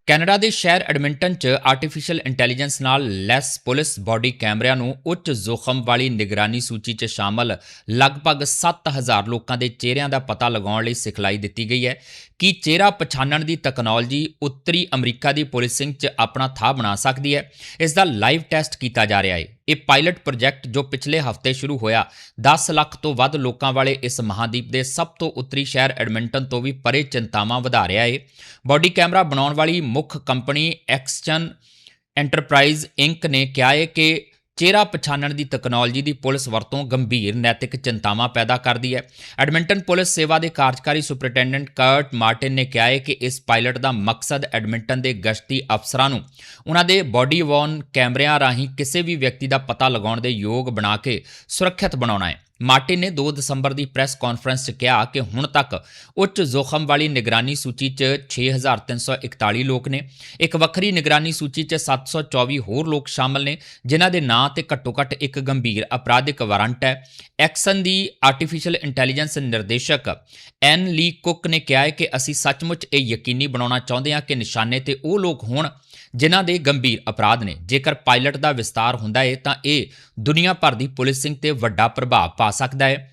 ਕੈਨੇਡਾ ਦੇ ਸ਼ਹਿਰ ਐਡਮਿੰਟਨ 'ਚ ਆਰਟੀਫੀਸ਼ੀਅਲ ਇੰਟੈਲੀਜੈਂਸ ਨਾਲ ਲੈਸ ਪੁਲਿਸ ਬਾਡੀ ਕੈਮਰਿਆਂ ਨੂੰ ਉੱਚ ਜ਼ੋਖਮ ਵਾਲੀ ਨਿਗਰਾਨੀ ਸੂਚੀ 'ਚ ਸ਼ਾਮਲ ਲਗਭਗ 7000 ਲੋਕਾਂ ਦੇ ਚਿਹਰਿਆਂ ਦਾ ਪਤਾ ਲਗਾਉਣ ਲਈ ਸਿਖਲਾਈ ਦਿੱਤੀ ਗਈ ਹੈ ਕਿ ਚਿਹਰਾ ਪਛਾਣਨ ਦੀ ਤਕਨਾਲੋਜੀ ਉੱਤਰੀ ਅਮਰੀਕਾ ਦੀ ਪੁਲਿਸਿੰਗ 'ਚ ਆਪਣਾ ਥਾਂ ਬਣਾ ਸਕਦੀ ਹੈ। ਇਸ ਦਾ ਲਾਈਵ ਟੈਸਟ ਕੀਤਾ ਜਾ ਰਿਹਾ ਹੈ। ਇਹ ਪਾਇਲਟ ਪ੍ਰੋਜੈਕਟ ਜੋ ਪਿਛਲੇ ਹਫ਼ਤੇ ਸ਼ੁਰੂ ਹੋਇਆ 10 ਲੱਖ ਤੋਂ ਵੱਧ ਲੋਕਾਂ ਵਾਲੇ ਇਸ ਮਹਾਦੀਪ ਦੇ ਸਭ ਤੋਂ ਉੱਤਰੀ ਸ਼ਹਿਰ ਐਡਮਿੰਟਨ ਤੋਂ ਵੀ ਪਰੇ ਚਿੰਤਾਵਾਂ ਵਧਾ ਰਿਹਾ ਏ। ਬਾਡੀ ਕੈਮਰਾ ਬਣਾਉਣ ਵਾਲੀ ਮੁੱਖ ਕੰਪਨੀ ਐਕਸਚਨ ਐਂਟਰਪ੍ਰਾਈਜ਼ ਇੰਕ ਨੇ ਕਿਹਾ ਹੈ ਕਿ ਚਿਹਰਾ ਪਛਾਣਨ ਦੀ ਤਕਨਾਲੋਜੀ ਦੀ ਪੁਲਿਸ ਵਰਤੋਂ ਗੰਭੀਰ ਨੈਤਿਕ ਚਿੰਤਾਵਾਂ ਪੈਦਾ ਕਰਦੀ ਹੈ। ਐਡਮਿੰਟਨ ਪੁਲਿਸ ਸੇਵਾ ਦੇ ਕਾਰਜਕਾਰੀ ਸੁਪਰਡੈਂਟੈਂਟ ਕਰਟ ਮਾਰਟਿਨ ਨੇ ਕਿਹਾ ਹੈ ਕਿ ਇਸ ਪਾਇਲਟ ਦਾ ਮਕਸਦ ਐਡਮਿੰਟਨ ਦੇ ਗਸ਼ਤੀ ਅਫਸਰਾਂ ਨੂੰ ਉਹਨਾਂ ਦੇ ਬਾਡੀ ਵੌਨ ਕੈਮਰਿਆਂ ਰਾਹੀਂ ਕਿਸੇ ਵੀ ਵਿਅਕਤੀ ਦਾ ਪਤਾ ਲਗਾਉਣ ਦੇ ਯੋਗ ਬਣਾ ਕੇ ਸੁਰੱਖਿਅਤ ਬਣਾਉਣਾ ਹੈ। ਮਾਰਟਿਨ ਨੇ 2 ਦਸੰਬਰ ਦੀ ਪ੍ਰੈਸ ਕਾਨਫਰੰਸ 'ਚ ਕਿਹਾ ਕਿ ਹੁਣ ਤੱਕ ਉੱਚ ਜ਼ੋਖਮ ਵਾਲੀ ਨਿਗਰਾਨੀ ਸੂਚੀ 'ਚ 6341 ਲੋਕ ਨੇ। ਇੱਕ ਵੱਖਰੀ ਨਿਗਰਾਨੀ ਸੂਚੀ 'ਚ 724 ਹੋਰ ਲੋਕ ਸ਼ਾਮਲ ਨੇ, ਜਿਨ੍ਹਾਂ ਦੇ ਨਾਂ ਤੇ ਘੱਟੋ-ਘੱਟ ਇੱਕ ਗੰਭੀਰ ਅਪਰਾਧਿਕ ਵਾਰੰਟ ਹੈ। ਐਕਸਨ ਦੀ ਆਰਟੀਫੀਸ਼ੀਅਲ ਇੰਟੈਲੀਜੈਂਸ ਨਿਰਦੇਸ਼ਕ ਐਨ ਲੀ ਕੁੱਕ ਨੇ ਕਿਹਾ ਹੈ ਕਿ ਅਸੀਂ ਸੱਚਮੁੱਚ ਇਹ ਯਕੀਨੀ ਬਣਾਉਣਾ ਚਾਹੁੰਦੇ ਹਾਂ ਕਿ ਨਿਸ਼ਾਨੇ ਤੇ ਉਹ ਲੋਕ ਹੋਣ ਜਿਨ੍ਹਾਂ ਦੇ ਗੰਭੀਰ ਅਪਰਾਧ ਨੇ। ਜੇਕਰ ਪਾਇਲਟ ਦਾ ਵਿਸਤਾਰ ਹੁੰਦਾ ਹੈ ਤਾਂ ਇਹ ਦੁਨੀਆ ਭਰ ਦੀ ਪੁਲਿਸਿੰਗ ਤੇ ਵੱਡਾ ਪ੍ਰਭਾਵ ਪਾ ਸਕਦਾ ਹੈ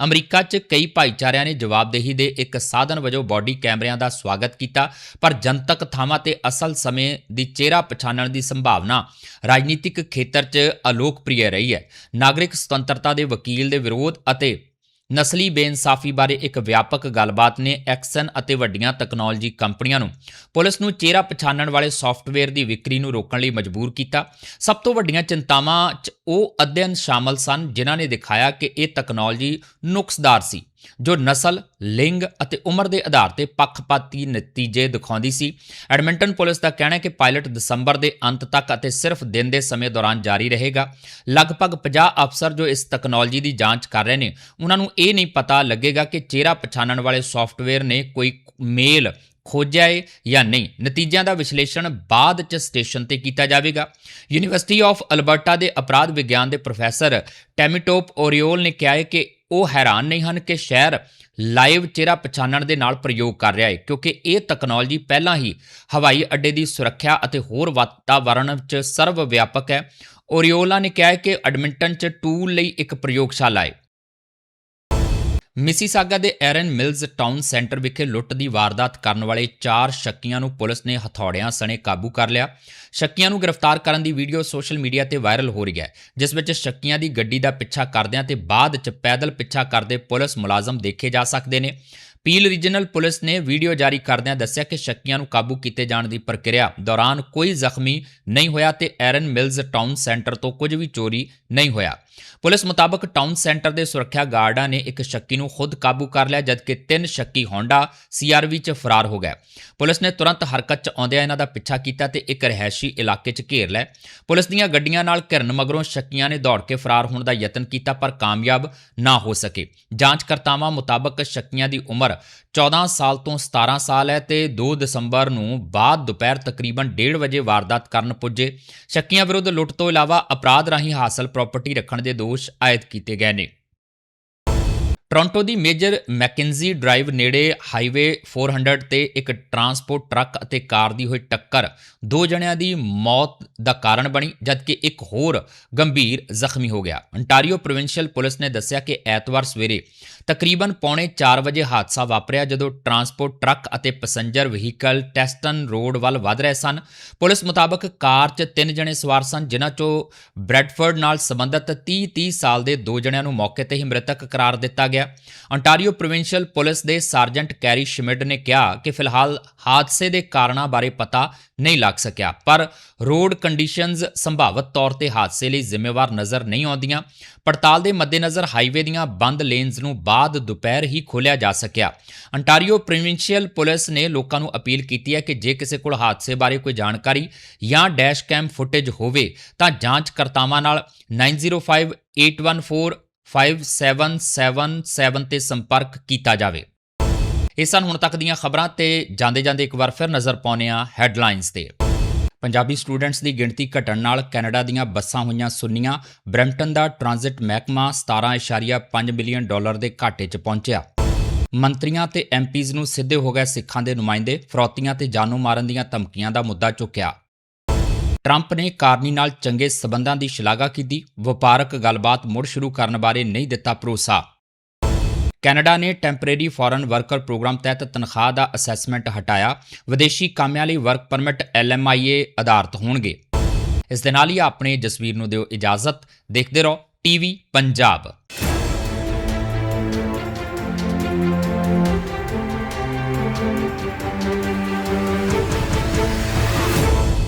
ਅਮਰੀਕਾ 'ਚ ਕਈ ਭਾਈਚਾਰਿਆਂ ਨੇ ਜਵਾਬਦੇਹੀ ਦੇ ਇੱਕ ਸਾਧਨ ਵਜੋਂ ਬਾਡੀ ਕੈਮਰਿਆਂ ਦਾ ਸਵਾਗਤ ਕੀਤਾ, ਪਰ ਜਨਤਕ ਥਾਵਾਂ ਤੇ ਅਸਲ ਸਮੇਂ ਦੀ ਚਿਹਰਾ ਪਛਾਣਨ ਦੀ ਸੰਭਾਵਨਾ ਰਾਜਨੀਤਿਕ ਖੇਤਰ 'ਚ ਅਲੋਕਪ੍ਰਿਯ ਰਹੀ ਹੈ। ਨਾਗਰਿਕ ਸੁਤੰਤਰਤਾ ਦੇ ਵਕੀਲ ਦੇ ਵਿਰੋਧ ਅਤੇ ਨਸਲੀ ਬੇਇਨਸਾਫੀ ਬਾਰੇ ਇੱਕ ਵਿਆਪਕ ਗੱਲਬਾਤ ਨੇ ਐਕਸਨ ਅਤੇ ਵੱਡੀਆਂ ਤਕਨਾਲੋਜੀ ਕੰਪਨੀਆਂ ਨੂੰ। ਪੁਲਿਸ ਨੂੰ ਚਿਹਰਾ ਪਛਾਣਨ ਵਾਲੇ ਸੌਫਟਵੇਅਰ ਦੀ ਵਿਕਰੀ ਨੂੰ ਰੋਕਣ ਲਈ ਮਜਬੂਰ ਕੀਤਾ। ਸਭ ਤੋਂ ਵੱਡੀਆਂ ਚਿੰਤਾਵਾਂ 'ਚ ਉਹ ਅਧਿਐਨ ਸ਼ਾਮਲ ਸਨ ਜਿਨ੍ਹਾਂ ਨੇ ਦਿਖਾਇਆ ਕਿ ਇਹ ਤਕਨਾਲੋਜੀ ਨੁਕਸਦਾਰ ਸੀ। ਜੋ ਨਸਲ, ਲਿੰਗ ਅਤੇ ਉਮਰ ਦੇ ਆਧਾਰ ਤੇ ਪੱਖਪਾਤੀ ਨਤੀਜੇ ਦਿਖਾਉਂਦੀ ਸੀ। ਐਡਮਿੰਟਨ ਪੁਲਿਸ ਦਾ ਕਹਿਣਾ ਹੈ ਕਿ ਪਾਇਲਟ ਦਸੰਬਰ ਦੇ ਅੰਤ ਤੱਕ ਅਤੇ ਸਿਰਫ ਦਿਨ ਦੇ ਸਮੇਂ ਦੌਰਾਨ ਜਾਰੀ ਰਹੇਗਾ। ਲਗਭਗ 50 ਅਫਸਰ ਜੋ ਇਸ ਤਕਨਾਲੋਜੀ ਦੀ ਜਾਂਚ ਕਰ ਰਹੇ ਨੇ ਉਹਨਾਂ ਨੂੰ ਇਹ ਨਹੀਂ ਪਤਾ ਲੱਗੇਗਾ ਕਿ ਚਿਹਰਾ ਪਛਾਣਨ ਵਾਲੇ ਸੌਫਟਵੇਅਰ ਨੇ ਕੋਈ ਮੇਲ ਖੋਜਿਆ ਹੈ ਜਾਂ ਨਹੀਂ। ਨਤੀਜਿਆਂ ਦਾ ਵਿਸ਼ਲੇਸ਼ਣ ਬਾਅਦ ਚ ਸਟੇਸ਼ਨ ਤੇ ਕੀਤਾ ਜਾਵੇਗਾ। ਯੂਨੀਵਰਸਿਟੀ ਆਫ ਅਲਬਰਟਾ ਦੇ ਅਪਰਾਧ ਵਿਗਿਆਨ ਦੇ ਪ੍ਰੋਫੈਸਰ ਟੈਮੀਟੋਪ ਓਰੀਓਲ ਨੇ ਕਿਹਾ ਹੈ ਕਿ ਉਹ ਹੈਰਾਨ ਨਹੀਂ ਹਨ ਕਿ ਸ਼ਹਿਰ ਲਾਈਵ ਚਿਹਰਾ ਪਛਾਣਨ ਦੇ ਨਾਲ ਪ੍ਰਯੋਗ ਕਰ ਰਿਹਾ ਹੈ, ਕਿਉਂਕਿ ਇਹ ਤਕਨਾਲੋਜੀ ਪਹਿਲਾਂ ਹੀ ਹਵਾਈ ਅੱਡੇ ਦੀ ਸੁਰੱਖਿਆ ਅਤੇ ਹੋਰ ਵਾਤਾਵਰਣ ਵਿੱਚ ਸਰਵ ਵਿਆਪਕ ਹੈ। ਓਰੀਓਲਾ ਨੇ ਕਿਹਾ ਹੈ ਕਿ ਐਡਮਿੰਟਨ 'ਚ ਟੂਲ ਲਈ ਇੱਕ ਪ੍ਰਯੋਗਸ਼ਾਲਾ ਹੈ। ਮਿਸੀਸਾਗਾ ਦੇ ਐਰਨ ਮਿਲਜ਼ ਟਾਊਨ ਸੈਂਟਰ ਵਿਖੇ ਲੁੱਟ ਦੀ ਵਾਰਦਾਤ ਕਰਨ ਵਾਲੇ ਚਾਰ ਸ਼ੱਕੀਆਂ ਨੂੰ ਪੁਲਿਸ ਨੇ ਹਥੌੜਿਆਂ ਸਣੇ ਕਾਬੂ ਕਰ ਲਿਆ। ਸ਼ੱਕੀਆਂ ਨੂੰ ਗ੍ਰਿਫਤਾਰ ਕਰਨ ਦੀ ਵੀਡੀਓ ਸੋਸ਼ਲ ਮੀਡੀਆ ਤੇ ਵਾਇਰਲ ਹੋ ਰਹੀ ਹੈ, ਜਿਸ ਵਿੱਚ ਸ਼ੱਕੀਆਂ ਦੀ ਗੱਡੀ ਦਾ ਪਿੱਛਾ ਕਰਦਿਆਂ ਤੇ ਬਾਅਦ 'ਚ ਪੈਦਲ ਪਿੱਛਾ ਕਰਦੇ ਪੁਲਿਸ ਮੁਲਾਜ਼ਮ ਦੇਖੇ ਜਾ ਸਕਦੇ ਨੇ। ਪੀਲ ਰੀਜਨਲ ਪੁਲਿਸ ਨੇ ਵੀਡੀਓ ਜਾਰੀ ਕਰਦਿਆਂ ਦੱਸਿਆ ਕਿ ਸ਼ੱਕੀਆਂ ਨੂੰ ਕਾਬੂ ਕੀਤੇ ਜਾਣ ਦੀ ਪ੍ਰਕਿਰਿਆ ਦੌਰਾਨ ਕੋਈ ਜ਼ਖਮੀ ਨਹੀਂ ਹੋਇਆ ਤੇ ਐਰਨ ਮਿਲਜ਼ ਟਾਊਨ ਸੈਂਟਰ ਤੋਂ ਕੁਝ ਵੀ ਚੋਰੀ ਨਹੀਂ ਹੋਇਆ। ਪੁਲਿਸ ਮੁਤਾਬਕ ਟਾਊਨ ਸੈਂਟਰ ਦੇ ਸੁਰੱਖਿਆ ਗਾਰਡਾਂ ਨੇ ਇੱਕ ਸ਼ੱਕੀ ਨੂੰ ਖੁਦ ਕਾਬੂ ਕਰ ਲਿਆ, ਜਦਕਿ ਤਿੰਨ ਸ਼ੱਕੀ ਹੋਂਡਾ ਸੀਆਰਵੀ 'ਚ ਫਰਾਰ ਹੋ ਗਏ। ਪੁਲਿਸ ਨੇ ਤੁਰੰਤ ਹਰਕਤ 'ਚ ਆਉਂਦਿਆਂ ਇਹਨਾਂ ਦਾ ਪਿੱਛਾ ਕੀਤਾ ਤੇ ਇੱਕ ਰਹਿائشੀ ਇਲਾਕੇ 'ਚ ਘੇਰ ਲਿਆ। ਪੁਲਿਸ ਦੀਆਂ ਗੱਡੀਆਂ ਨਾਲ ਘਿਰਨ ਮਗਰੋਂ ਸ਼ੱਕੀਆਂ ਨੇ ਦੌੜ ਕੇ ਫਰਾਰ ਹੋਣ ਦਾ ਯਤਨ ਕੀਤਾ, ਪਰ ਕਾਮਯਾਬ ਨਾ ਹੋ ਸਕੇ। ਜਾਂਚਕਰਤਾਵਾਂ ਮੁਤਾਬਕ ਸ਼ੱਕੀਆਂ ਦੀ ਉਮਰ 14 ਸਾਲ ਤੋਂ 17 ਸਾਲ ਹੈ ਤੇ 2 ਦਸੰਬਰ ਨੂੰ ਬਾਅਦ ਦੁਪਹਿਰ ਤਕਰੀਬਨ 1:30 ਵਜੇ ਵਾਰਦਾਤ ਕਰਨ ਪੁੱਜੇ। ਸ਼ੱਕੀਆਂ ਵਿਰੁੱਧ ਲੁੱਟ ਤੋਂ ਇਲਾਵਾ ਅਪਰਾਧ ਰਾਹੀਂ ਹਾਸਲ ਪ੍ਰਾਪਰਟੀ ਰੱਖਣ ਦੇ ਦੋਸ਼ ਆਇਦ ਕੀਤੇ ਗਏ ਨੇ। ਟੋਰਾਂਟੋ ਦੀ ਮੇਜਰ ਮੈਕਕਿੰਜ਼ੀ ਡਰਾਈਵ ਨੇੜੇ ਹਾਈਵੇ 400 ਤੇ ਇੱਕ ਟਰਾਂਸਪੋਰਟ ਟਰੱਕ ਅਤੇ ਕਾਰ ਦੀ ਹੋਈ ਟੱਕਰ। ਦੋ ਜਣਿਆਂ ਦੀ ਮੌਤ ਦਾ ਕਾਰਨ ਬਣੀ, ਜਦਕਿ ਇੱਕ ਹੋਰ ਗੰਭੀਰ ਜ਼ਖਮੀ ਹੋ ਗਿਆ। ਅੰਟਾਰੀਓ ਪ੍ਰੋਵਿੰਸ਼ੀਅਲ ਪੁਲਿਸ ਨੇ ਦੱਸਿਆ ਕਿ ਐਤਵਾਰ ਸਵੇਰੇ ਤਕਰੀਬਨ ਪੌਣੇ 4 ਵਜੇ ਹਾਦਸਾ ਵਾਪਰਿਆ, ਜਦੋਂ ਟਰਾਂਸਪੋਰਟ ਟਰੱਕ ਅਤੇ ਪੈਸੇਂਜਰ ਵਹੀਕਲ ਟੈਸਟਨ ਰੋਡ ਵੱਲ ਵਧ ਰਹੇ ਸਨ। ਪੁਲਿਸ ਮੁਤਾਬਕ ਕਾਰ 'ਚ ਤਿੰਨ ਜਣੇ ਸਵਾਰ ਸਨ, ਜਿਨ੍ਹਾਂ 'ਚੋਂ ਬ੍ਰੈਡਫੋਰਡ ਨਾਲ ਸੰਬੰਧਿਤ 30-30 ਸਾਲ ਦੇ ਦੋ ਜਣਿਆਂ ਨੂੰ ਮੌਕੇ ਤੇ ਹੀ ਮ੍ਰਿਤਕ ਕਰਾਰ ਦਿੱਤਾ ਗਿਆ। ਅੰਟਾਰੀਓ ਪ੍ਰੋਵਿੰਸ਼ੀਅਲ ਪੁਲਿਸ ਦੇ ਸਰਜੈਂਟ ਕੈਰੀ ਸ਼ਮਿਡ ਨੇ ਕਿਹਾ ਕਿ ਫਿਲਹਾਲ ਹਾਦਸੇ ਦੇ ਕਾਰਨਾਂ ਬਾਰੇ ਪਤਾ ਨਹੀਂ ਲੱਗ ਸਕਿਆ, ਪਰ ਰੋਡ ਕੰਡੀਸ਼ਨਸ ਸੰਭਾਵਤ ਤੌਰ ਤੇ ਹਾਦਸੇ ਲਈ ਜ਼ਿੰਮੇਵਾਰ ਨਜ਼ਰ ਨਹੀਂ ਆਉਂਦੀਆਂ। ਪੜਤਾਲ ਦੇ ਮੱਦੇਨਜ਼ਰ ਹਾਈਵੇ ਦੀਆਂ ਬੰਦ ਲੇਨਸ ਨੂੰ ਬਾਅਦ ਦੁਪਹਿਰ ਹੀ ਖੋਲ੍ਹਿਆ ਜਾ ਸਕਿਆ। ਅੰਟਾਰੀਓ ਪ੍ਰੋਵਿੰਸ਼ੀਅਲ ਪੁਲਿਸ ਨੇ ਲੋਕਾਂ ਨੂੰ ਅਪੀਲ ਕੀਤੀ ਹੈ ਕਿ ਜੇ ਕਿਸੇ ਕੋਲ ਹਾਦਸੇ ਬਾਰੇ ਕੋਈ ਜਾਣਕਾਰੀ ਜਾਂ ਡੈਸ਼ ਕੈਮ ਫੁਟੇਜ ਹੋਵੇ ਤਾਂ ਜਾਂਚਕਰਤਾਵਾਂ ਨਾਲ 905814 5777 ਤੇ ਸੰਪਰਕ ਕੀਤਾ ਜਾਵੇ। ਇਹ ਸਨ ਹੁਣ ਤੱਕ ਦੀਆਂ ਖਬਰਾਂ ਤੇ ਜਾਂਦੇ ਜਾਂਦੇ ਇੱਕ ਵਾਰ ਫਿਰ ਨਜ਼ਰ ਪਾਉਂਦੇ ਹਾਂ ਹੈਡਲਾਈਨਸ ਤੇ। ਪੰਜਾਬੀ ਸਟੂਡੈਂਟਸ ਦੀ ਗਿਣਤੀ ਘਟਣ ਨਾਲ ਕੈਨੇਡਾ ਦੀਆਂ ਬੱਸਾਂ ਹੋਈਆਂ ਸੁੰਨੀਆਂ, ਬ੍ਰੈਂਪਟਨ ਦਾ ਟ੍ਰਾਂਜ਼ਿਟ ਮਹਿਕਮਾ 17.5 ਮਿਲੀਅਨ ਡਾਲਰ ਦੇ ਘਾਟੇ 'ਚ ਪਹੁੰਚਿਆ। ਮੰਤਰੀਆਂ ਤੇ ਐਮਪੀਜ਼ ਨੂੰ ਸਿੱਧੇ ਹੋ ਗਏ ਸਿੱਖਾਂ ਦੇ ਨੁਮਾਇੰਦੇ, ਫਰੌਤੀਆਂ ਤੇ ਜਾਨੋਂ ਮਾਰਨ ਦੀਆਂ ਧਮਕੀਆਂ ਦਾ ਮੁੱਦਾ ਚੁੱਕਿਆ। ਟਰੰਪ ਨੇ ਕਾਰਨੀ ਨਾਲ ਚੰਗੇ ਸਬੰਧਾਂ ਦੀ ਸ਼ਲਾਘਾ ਕੀਤੀ। ਵਪਾਰਕ ਗੱਲਬਾਤ ਮੁੜ ਸ਼ੁਰੂ ਕਰਨ ਬਾਰੇ ਨਹੀਂ ਦਿੱਤਾ ਭਰੋਸਾ। ਕੈਨੇਡਾ ਨੇ ਟੈਂਪਰੇਰੀ ਫੋਰਨ ਵਰਕਰ ਪ੍ਰੋਗਰਾਮ ਤਹਿਤ ਤਨਖਾਹ ਦਾ ਅਸੈਸਮੈਂਟ ਹਟਾਇਆ। ਵਿਦੇਸ਼ੀ ਕਾਮਿਆਂ ਲਈ ਵਰਕ ਪਰਮਿਟ ਐਲਐਮਆਈਏ ਆਧਾਰਿਤ ਹੋਣਗੇ। ਇਸ ਦੇ ਨਾਲ ਹੀ ਆਪਣੇ ਜਸਵੀਰ ਨੂੰ ਦਿਓ ਇਜਾਜ਼ਤ। ਦੇਖਦੇ ਰਹੋ ਟੀਵੀ ਪੰਜਾਬ।